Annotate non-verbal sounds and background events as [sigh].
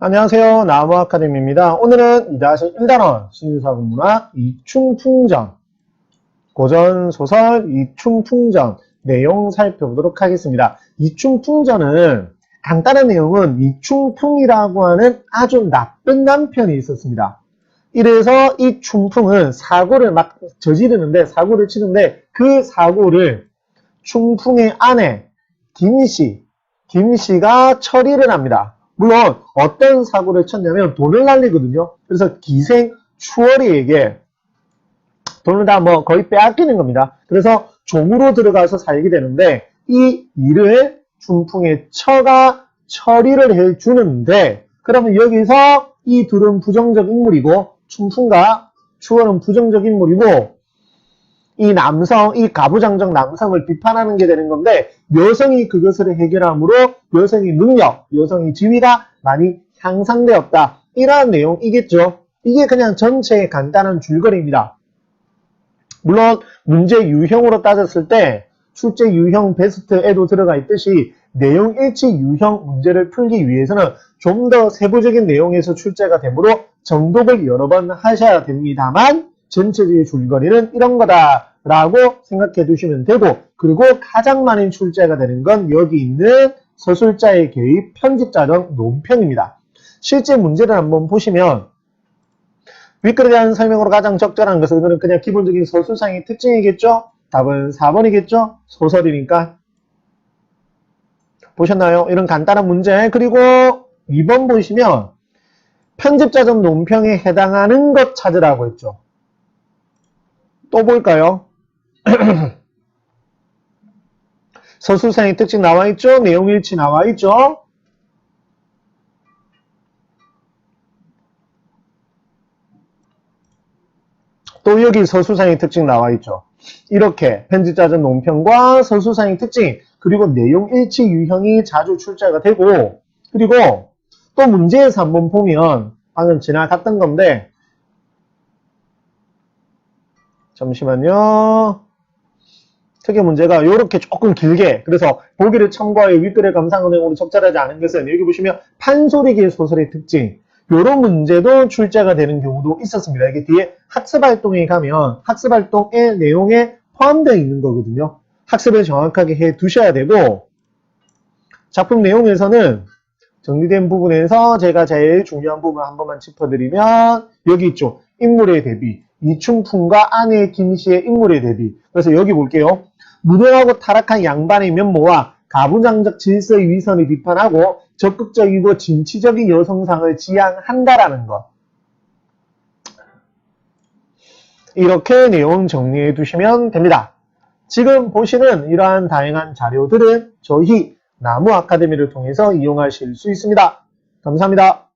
안녕하세요. 나무 아카데미입니다. 오늘은 2-1단원 신사문문학 이충풍전 고전 소설 이충풍전 내용 살펴보도록 하겠습니다. 이충풍전은 간단한 내용은 이충풍이라고 하는 아주 나쁜 남편이 있었습니다. 이래서 이 충풍은 사고를 막 저지르는데 사고를 치는데 그 사고를 충풍의 아내 김씨 김씨가 처리를 합니다. 물론 어떤 사고를 쳤냐면 돈을 날리거든요. 그래서 기생 추월이에게 돈을 다 뭐 거의 빼앗기는 겁니다. 그래서 종으로 들어가서 살게 되는데 이 일을 중풍의 처가 처리를 해주는데 그러면 여기서 이 둘은 부정적 인물이고 충풍과 추월은 부정적 인물이고 이 남성, 이 가부장적 남성을 비판하는 게 되는 건데 여성이 그것을 해결함으로 여성의 능력, 여성의 지위가 많이 향상되었다. 이러한 내용이겠죠. 이게 그냥 전체의 간단한 줄거리입니다. 물론 문제 유형으로 따졌을 때 출제 유형 베스트에도 들어가 있듯이 내용 일치 유형 문제를 풀기 위해서는 좀 더 세부적인 내용에서 출제가 되므로 정독을 여러 번 하셔야 됩니다만 전체적인 줄거리는 이런 거다라고 생각해 두시면 되고 그리고 가장 많은 출제가 되는 건 여기 있는 서술자의 개입 편집자적 논평입니다. 실제 문제를 한번 보시면 윗글에 대한 설명으로 가장 적절한 것은 이거는 그냥 기본적인 서술상의 특징이겠죠? 답은 4번이겠죠? 소설이니까. 보셨나요? 이런 간단한 문제. 그리고 2번 보시면 편집자적 논평에 해당하는 것 찾으라고 했죠. 또 볼까요? [clears throat] 서술상의 특징 나와 있죠? 내용 일치 나와 있죠? 또 여기 서술상의 특징 나와 있죠. 이렇게 편집자적 논평과 서술상의 특징 그리고 내용 일치 유형이 자주 출제가 되고 그리고 또 문제에서 한번 보면 방금 지나갔던 건데 잠시만요. 특이 문제가 이렇게 조금 길게 그래서 보기를 참고하여 윗글의 감상은 내용으로 적절하지 않은 것은 여기 보시면 판소리기 소설의 특징 이런 문제도 출제가 되는 경우도 있었습니다. 이게 뒤에 학습활동에 가면 학습활동의 내용에 포함되어 있는 거거든요. 학습을 정확하게 해 두셔야 되고 작품 내용에서는 정리된 부분에서 제가 제일 중요한 부분 한 번만 짚어드리면 여기 있죠. 인물의 대비. 이충풍과 아내 김씨의 인물의 대비. 그래서 여기 볼게요. 무능하고 타락한 양반의 면모와 가부장적 질서의 위선을 비판하고 적극적이고 진취적인 여성상을 지향한다라는 것. 이렇게 내용 정리해 두시면 됩니다. 지금 보시는 이러한 다양한 자료들은 저희 나무 아카데미를 통해서 이용하실 수 있습니다. 감사합니다.